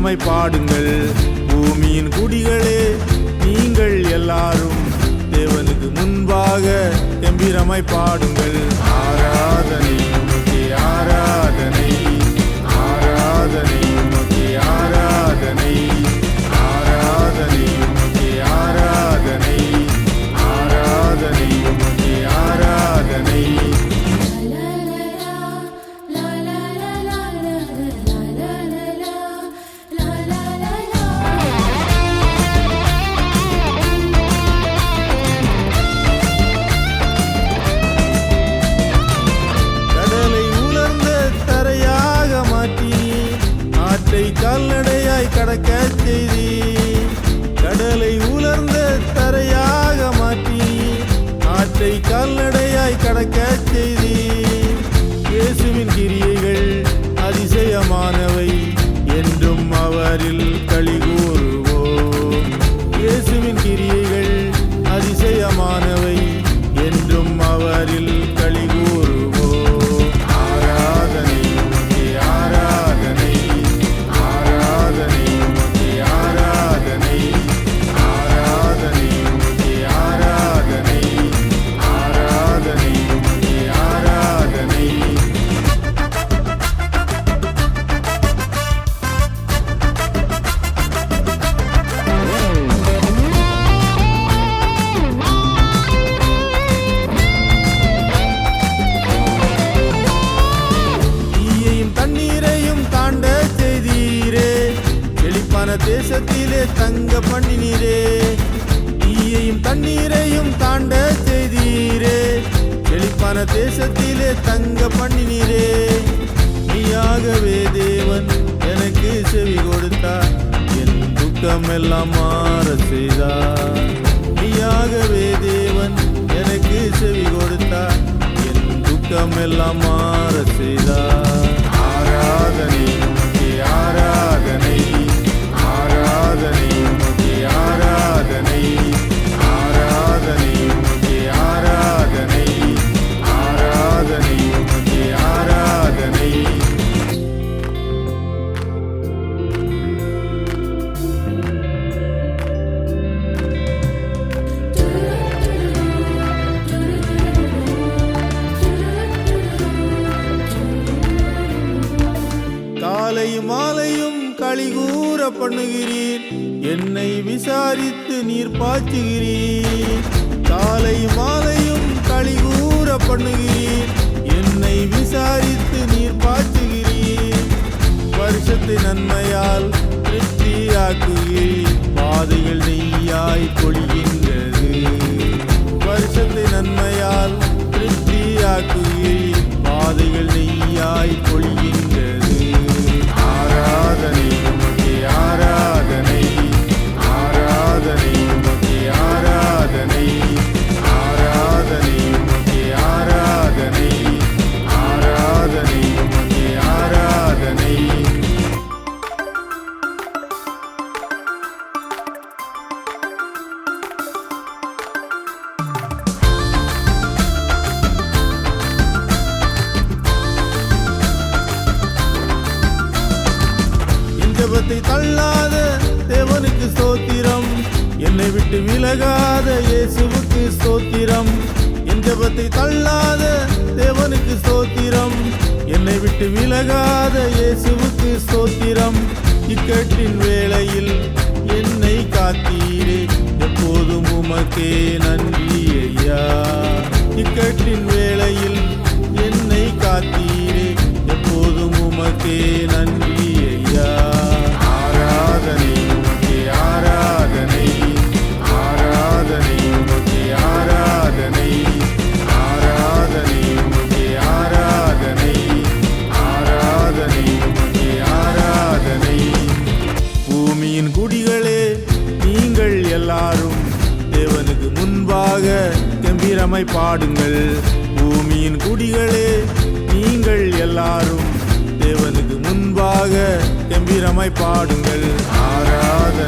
கம்பீரமாய் பாடுங்கள். பூமியின் குடிகளே நீங்கள் எல்லாரும் தேவனுக்கு முன்பாக எம்பிரமை பாடுங்கள். ஆராதனை செய்தி கடலை உலர்ந்த தரையாக மாற்றி ஆற்றை கால்நடையாய் கடக்க செய்தி இயேசுவின் கிரியைகள் அதிசயமானவை என்றும் அவரில் கழிவு மன தேசத்திலே தங்க பண்ணினீரே. தீயையும் தண்ணீரையும் தாண்ட செய்தீரே. செழிப்பான தேசத்திலே தங்க பண்ணினீரே. நீயாகவே தேவன் எனக்கு செவி கொடுத்தார். என் துக்கம் எல்லாம் மாற செய்தார். நீயாகவே தேவன் எனக்கு செவி கொடுத்தார். என் துக்கம் எல்லாம் மாற செய்தார். மாலையும் களிகூற பண்ணுகிறீர். என்னை விசாரித்து நீர் பாய்ச்சுகிறீர். காலை மாலையும் களி கூற பண்ணுகிறீர். என்னை விசாரித்து நீர் பாய்ச்சுகிறீர். வருஷத்தின் நன்மையால் திருப்தியாக்குகிறீர் பாதைகள் நெய்யாய் பொழிகின்றது. வருஷத்தின் நன்மையால் திருப்தியாக்குகிறீர் என் தள்ளாத தேவனுக்கு ஸ்தோத்திரம். என்னை விட்டு விலகாத இயேசுவுக்கு ஸ்தோத்திரம். என் ஜபத்தை தள்ளாத தேவனுக்கு ஸ்தோத்திரம். என்னை விட்டு விலகாத இயேசுவுக்கு ஸ்தோத்திரம். இக்கட்டின் வேளையில் என்னை காத்தீரே. எப்போதும் உமக்கே நன்றி ஐயா. இக்கட்டின் வேளையில் என்னை காத்தீரே. கம்பீரமாய் பாடுங்கள். பூமியின் குடிகளே நீங்கள் எல்லாரும் தேவனுக்கு முன்பாக கம்பீரமாய் பாடுங்கள். ஆராத